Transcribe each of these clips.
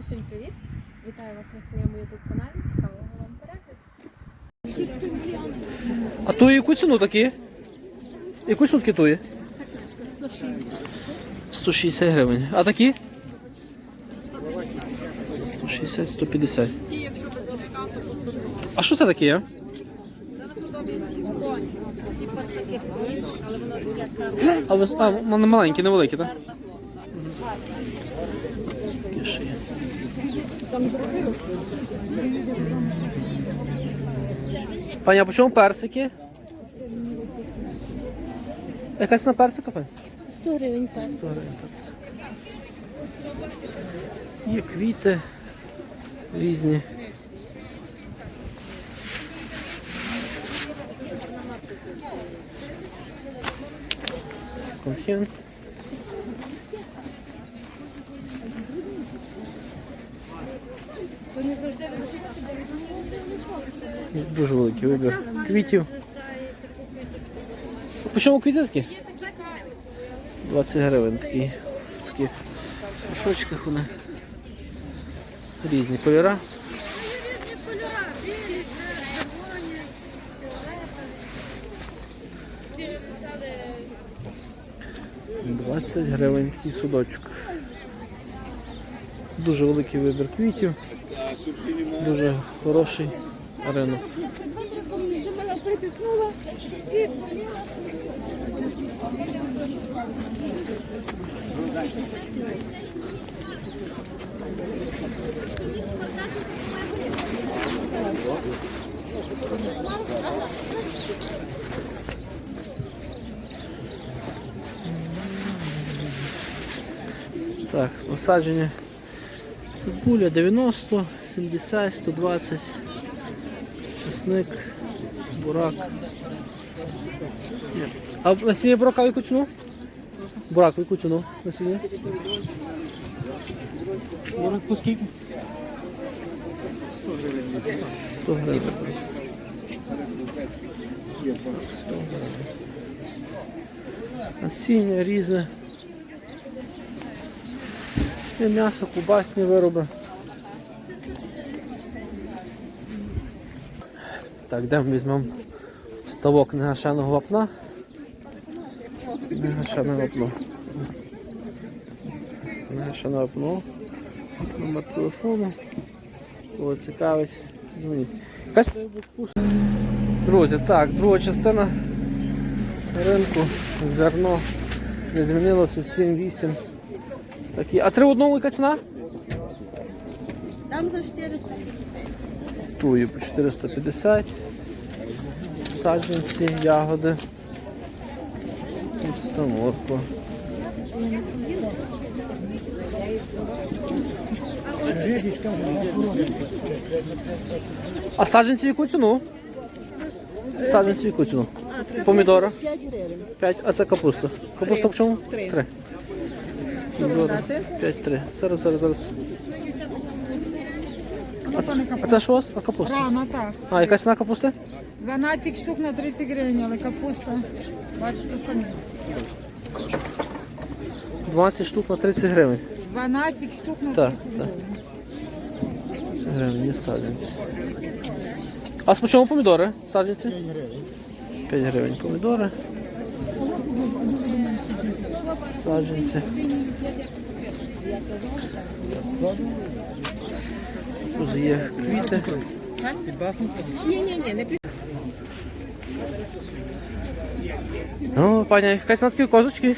Усім привіт! Вітаю вас на своєму youtube каналі. Цікавого вам перегляду. А туї яку ціну такі? Яку сутки туї? 160 гривень. А такі? 160, 150. А що це таке? є? А, маленькі, невеликі, так? Пані, а по чому персики? Якась на персика, пані? 100 гривень пар. 100 гривень персик. Є квіти різні. Конхен. Дуже великий вибір квітів. По чому квіти такі? 20 гривень такі. В таких вони. Різні кольори. Двадцять гривень такий судочок. Дуже великий вибір квітів. Дуже хороший ринок. Так, насадження цибуля 90, 70, 120, чесник, бурак. А насіння бурака в яку ціну? Бурак в яку ціну насіння? Бурак по скільки? 100 гривень. 100 гривень. Насіння різне. І м'ясо, кубасні вироби. Так, де ми візьмемо ставок негашеного вапна. Негашене вапно. Негашене вапно. Номер телефону. Кого цікавить, дзвоніть. Друзі, так, друга частина ринку. Зерно не змінилося 7-8. А три одному яка ціна? Там за 450. Туї по 450. Саджанці, ягоди. Пуста морква. А саджанці яку ціну? Саджанці яку ціну? Помідора? 5 гривень. а це капуста. Капуста в чому? Три. 3. 5-3. Зараз, зараз, зараз. А це, а це що у вас? А капуста? Рано так. А, яка ціна капусти? 12 штук на 30 гривень, але капуста, бачите самі. 20 штук на 30 гривень. 12 штук на 30 Так, так. гривень. 30 гривень є саджанці. А з чому помідори? Саджанці? 5 гривень. 5 гривень помідори. Саджанці. Тут є квіти. Ні-ні-ні, не під... О, пані, якась на такі козочки.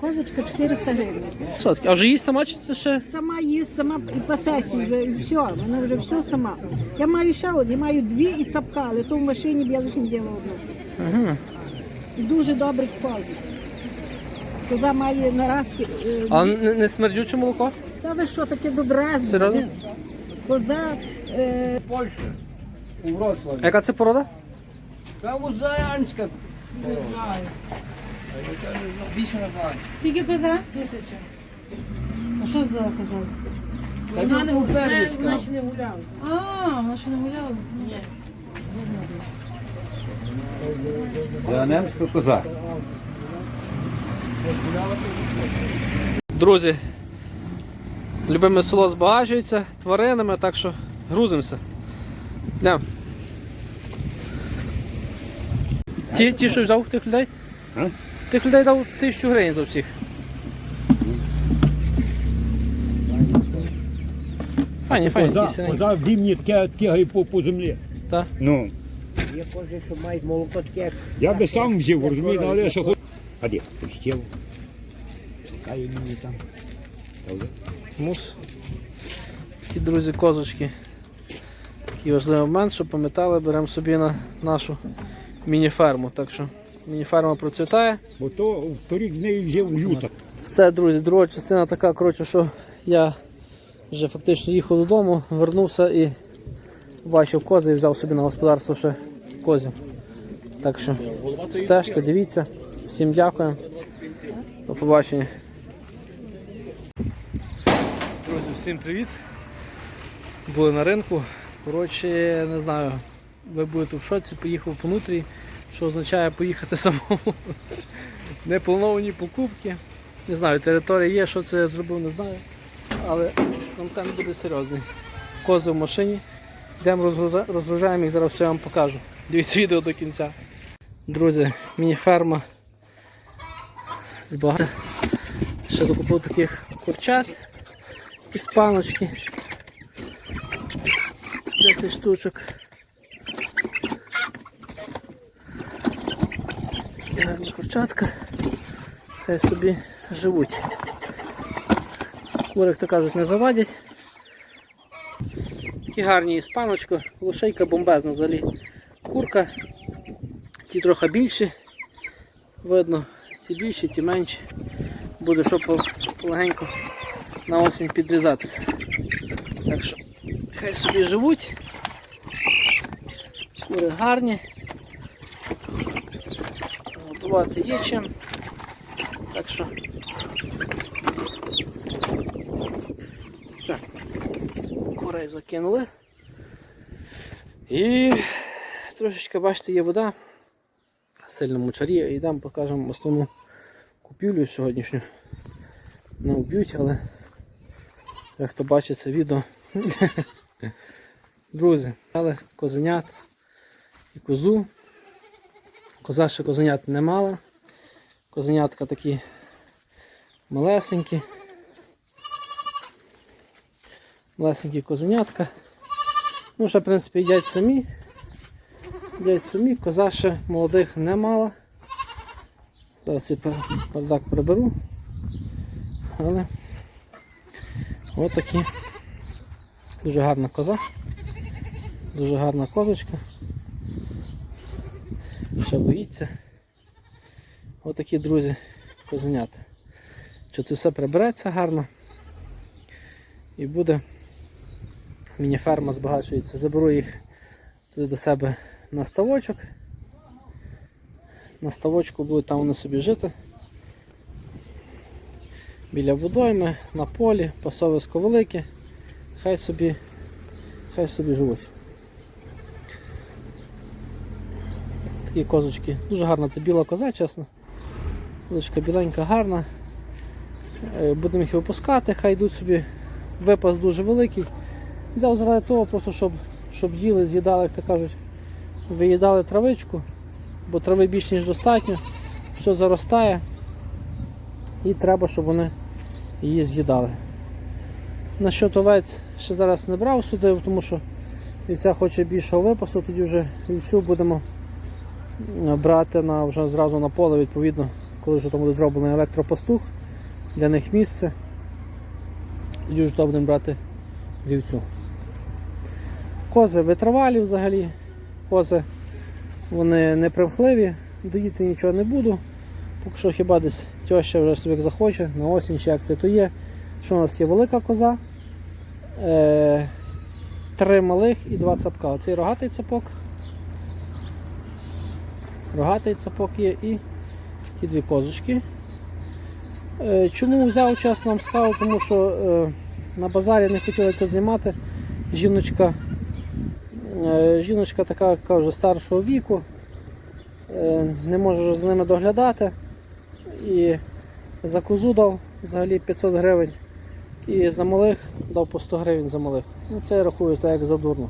Козочка 400 гривень. Сотки. А вже їсть сама чи це ще? Сама їсть, сама і пасесі вже, і все, вона вже все сама. Я маю ще одну, я маю дві і цапка, але то в машині б я лише взяла одну. Ага. І дуже добрих козів. Коза має нараз. е, А не, не смердюче молоко? Та ви що таке добре? Серйозно? Коза е, Польща. У Вроцлаві. Яка це порода? Та Не знаю. Більше називається. скільки коза? Тисяча. А що за коза? Та вона не губернська. не гуляла. А, вона ще не гуляла? Це немська коза. Друзі, Любиме село збагачується тваринами, так що грузимося. Йдемо. Ті, ті, що взяв тих людей? А? Тих людей дав тисячу гривень за всіх. Файні, файні, Коза, такі синенькі. коза в дімні таке тягає по, по землі. Так. Ну, Є кожен, що мають молоко таке. я би сам взяв, розумієте, але що хоч. А де? Пустів. Чекає мені там. Добре. Мус. Такі, друзі, козочки. Такий важливий момент, щоб пам'ятали, беремо собі на нашу міні-ферму. Так що міні-ферма процвітає. Бо то торік в неї взяв люта. Все, друзі, друга частина така, коротше, що я вже фактично їхав додому, вернувся і бачив кози і взяв собі на господарство ще козів. Так що стежте, дивіться. Всім дякую. До побачення. Друзі, всім привіт. Були на ринку. Коротше, не знаю, ви будете в шоці, поїхав по що означає поїхати самому. Неплановані покупки. Не знаю, територія є, що це я зробив, не знаю. Але контент буде серйозний. Кози в машині. Йдемо розгружаємо їх, зараз все я вам покажу. Дивіться відео до кінця. Друзі, міні-ферма з багато. Ще докупив таких курчат із паночки. 10 штучок. Гарні курчатка. Хай собі живуть. Курик, то кажуть, не завадять. Такі гарні іспаночко, лошейка бомбезна взагалі. Курка. Ті трохи більші. Видно, ці більші, ті менші. Буде що по- полегенько на осінь підрізатися. Так що хай собі живуть. Кури гарні. Годувати є чим. Так що все. Курей закинули. І трошечки, бачите, є вода. Сильно мочарі. Йдемо покажемо основну купівлю сьогоднішню. Не вб'ють, але як хто бачить це відео. Друзі, але козенят і козу. Коза ще козенят не мала. Козенятка такі малесенькі. Малесенькі козенятка. Ну, ще, в принципі, їдять самі. Їдять самі, коза ще молодих не мала. Зараз цей пер- бардак приберу. Але от такі. Дуже гарна коза. Дуже гарна козочка. Ще боїться. Отакі, друзі, козенята. Що це все прибереться гарно. І буде. Міні-ферма збагачується. Заберу їх туди до себе на ставочок. На ставочку будуть там вони собі жити. Біля водойми, на полі, пасовисько велике. Хай собі, хай собі живуть. Такі козочки. Дуже гарна це біла коза, чесно. Козочка біленька, гарна. Е, Будемо їх випускати, хай йдуть собі. Випас дуже великий. Взяв заради того, просто щоб, щоб їли, з'їдали, як то кажуть, виїдали травичку, бо трави більш ніж достатньо, все заростає. І треба, щоб вони її з'їдали. Насчет овець ще зараз не брав судив, тому що вівця хоче більшого випасу, тоді вже вівцю будемо е, брати на, вже зразу на поле, відповідно, коли вже там буде зроблений електропастух, для них місце. Тоді вже будемо брати вівцю. Кози витривалі взагалі, кози вони не примхливі, доїти нічого не буду. Поки що хіба десь теща вже собі захоче, на осінь чи як це то є. Що у нас є велика коза, е, три малих і два цапка. Оцей рогатий цапок. Рогатий цапок є і ті дві козочки. Е, чому взяв чесно вам сказав, тому що е, на базарі не хотіли тут знімати. Жіночка, е, жіночка така, яка вже старшого віку, е, не може за ними доглядати. І за козу дав взагалі 500 гривень. І за малих дав по 100 гривень за малих. Ну це я рахую так як задурно.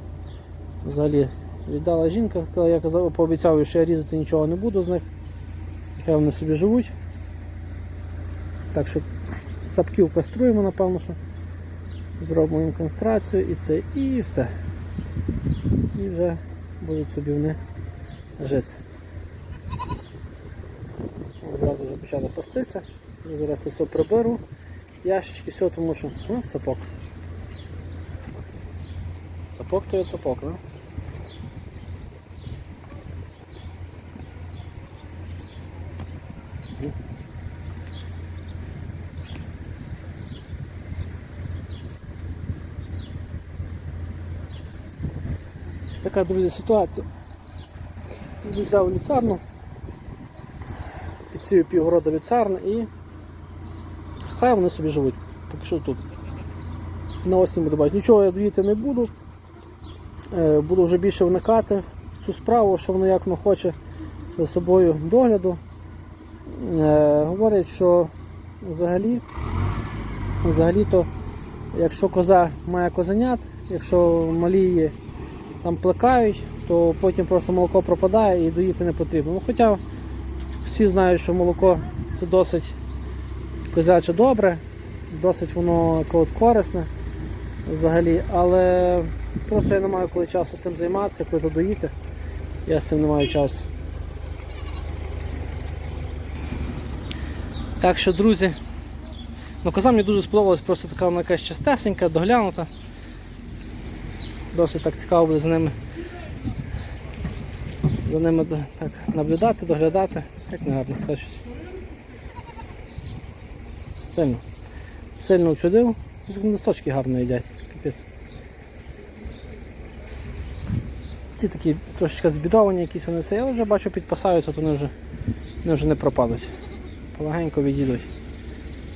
Взагалі віддала жінка, сказала, я казав, пообіцяв, що я різати нічого не буду з них. Хай вони собі живуть. Так що цапків каструємо, напевно, що зробимо їм констрацію і це, і все. І вже будуть собі вони жити. Зразу вже почали пастися. Я Зараз це все приберу. Ящички, все, тому що ну, цапок. Цапок то є цапок, да? Така, друзі, ситуація. Взяв люцарну, підсію півгорода люцарни і хай вони собі живуть. Поки що тут. На осінь буду бачити. Нічого я доїти не буду. Е, Буду вже більше вникати в цю справу, що воно як воно хоче за собою догляду. Е, Говорять, що взагалі, взагалі-то, якщо коза має козенят, якщо малі її там плекають, то потім просто молоко пропадає і доїти не потрібно. Ну, Хоча всі знають, що молоко це досить козяче добре, досить воно корисне взагалі, але просто я не маю коли часу з тим займатися, коли то доїти. Я з цим не маю часу. Так що, друзі, ну коза мені дуже сподобалась, просто така вона якась частесенька, доглянута. Досить так цікаво буде за ними. За ними так, наблюдати, доглядати. Як не гарно скажуть. Сильно. Сильно вчудив. Листочки гарно їдять. Капець. Ті такі трошечки збідовані якісь вони це. Я вже бачу підпасаються, то вони вже, вони вже не пропадуть. Полагенько відійдуть.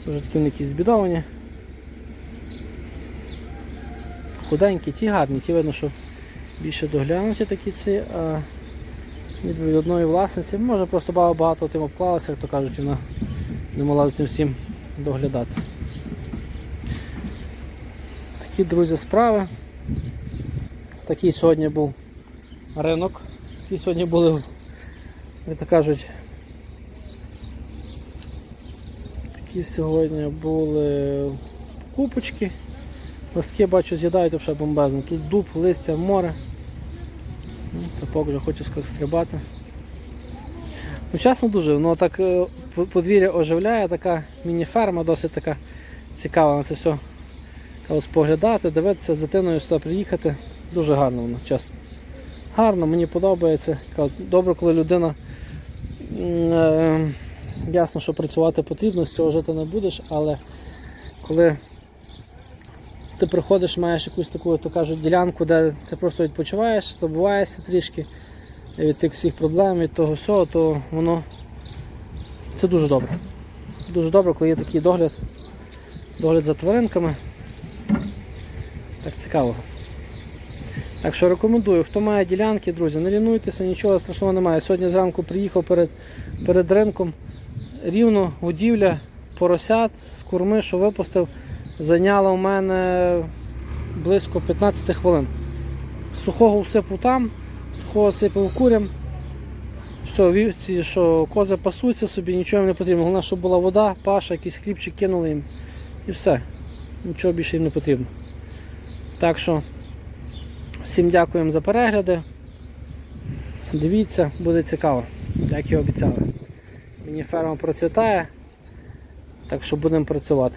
Дуже такі вони якісь збідовані. Худенькі, ті гарні, ті видно, що більше доглянуті такі ці, а від одної власниці. Може просто багато тим обклалася, як то кажуть, вона не могла з тим всім доглядати. Такі, друзі, справи. Такий сьогодні був ринок. Такі сьогодні були, як то кажуть, такі сьогодні були купочки. Листки бачу з'їдають бомбезно. Тут дуб, листя, море. Ну, Цапок вже хоче стрибати. Ну, чесно дуже, воно так е, подвір'я оживляє, така міні-ферма, досить така цікава на це все споглядати, дивитися, з дитиною сюди приїхати. Дуже гарно воно, чесно. Гарно, мені подобається. Добре, коли людина. Е, ясно, що працювати потрібно, з цього жити не будеш, але коли ти приходиш, маєш якусь таку, то кажуть, ділянку, де ти просто відпочиваєш, забуваєшся трішки від тих всіх проблем, від того всього, то воно це дуже добре. Дуже добре, коли є такий догляд, догляд за тваринками. Так цікаво. Так що рекомендую, хто має ділянки, друзі, не лінуйтеся, нічого страшного немає. Сьогодні зранку приїхав перед, перед ринком рівно годівля поросят з курми, що випустив, зайняла у мене близько 15 хвилин. Сухого всипав там, сухого сипав курям. Все, вівці, що кози пасуться собі, нічого їм не потрібно. Головне, щоб була вода, паша, якийсь хлібчик кинули їм. І все. Нічого більше їм не потрібно. Так що всім дякуємо за перегляди. Дивіться, буде цікаво, як і обіцяли. Мені ферма процвітає, так що будемо працювати.